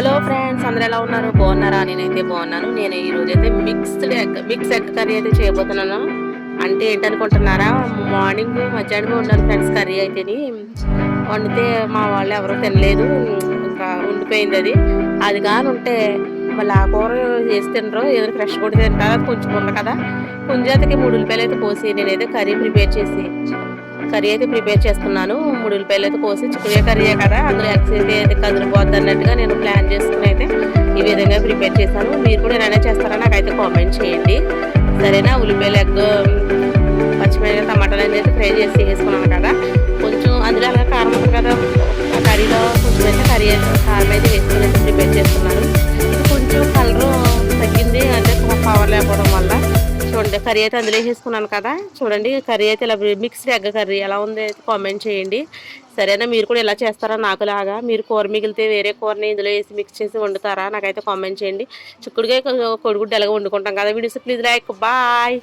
Hello friends అందరు ఎలా ఉన్నారు? బాగున్నారా? నేనైతే బాగున్నాను. నేను ఈ రోజు అయితే mixed egg mix egg curry అయితే చేయబోతున్నాను. అంటే ఏంటనుకుంటున్నారా? మార్నింగ్ మధ్యాహ్నం ఉండాలి ఫ్రెండ్స్ కర్రీ అయితేని. వండితే మా వాళ్ళు ఎవరూ తినలేదు. ఇంకా ఉండిపోయింది అది. అది కానీ ఉంటే మళ్ళీ ఆ కూర చేసి తినరు. ఏదైనా ఫ్రెష్ కూడా తింటారు? అది కొంచెం ఉంది కదా. కుంజాతకి మూడు ఉల్లిపాయలు అయితే పోసి నేనైతే కర్రీ ప్రిపేర్ చేసి కర్రీ అయితే ప్రిపేర్ చేస్తున్నాను. మూడు ఉల్లిపాయలు అయితే కోసి చిక్కుడుగా కర్రీయే కదా అందులో ఎక్సైజ్ అయితే అయితే కదిలిపోద్ది అన్నట్టుగా నేను ప్లాన్ చేసుకుని అయితే ఈ విధంగా ప్రిపేర్ చేశాను. మీరు కూడా ఏమైనా చేస్తారా నాకైతే కామెంట్ చేయండి. సరేనా? ఉల్లిపాయలు ఎగ్ పచ్చిమిరపకాయ టమాటాలు అనేది ఫ్రై చేసి వేసుకున్నాను కదా. చూడండి కర్రీ అయితే అందులో వేసుకున్నాను కదా. చూడండి కర్రీ అయితే ఇలా మిక్స్డ్ ఎగ్ కర్రీ ఎలా ఉంది అయితే కామెంట్ చేయండి. సరేనా మీరు కూడా ఇలా చేస్తారా నాకు లాగా మీరు కూర మిగిలితే వేరే కూరని ఇందులో వేసి మిక్స్ చేసి వండుతారా? నాకైతే కామెంట్ చేయండి. చిక్కుడుగా కొడుగుడ్డు ఎలాగ వండుకుంటాం కదా వీడియోస్. Please like bye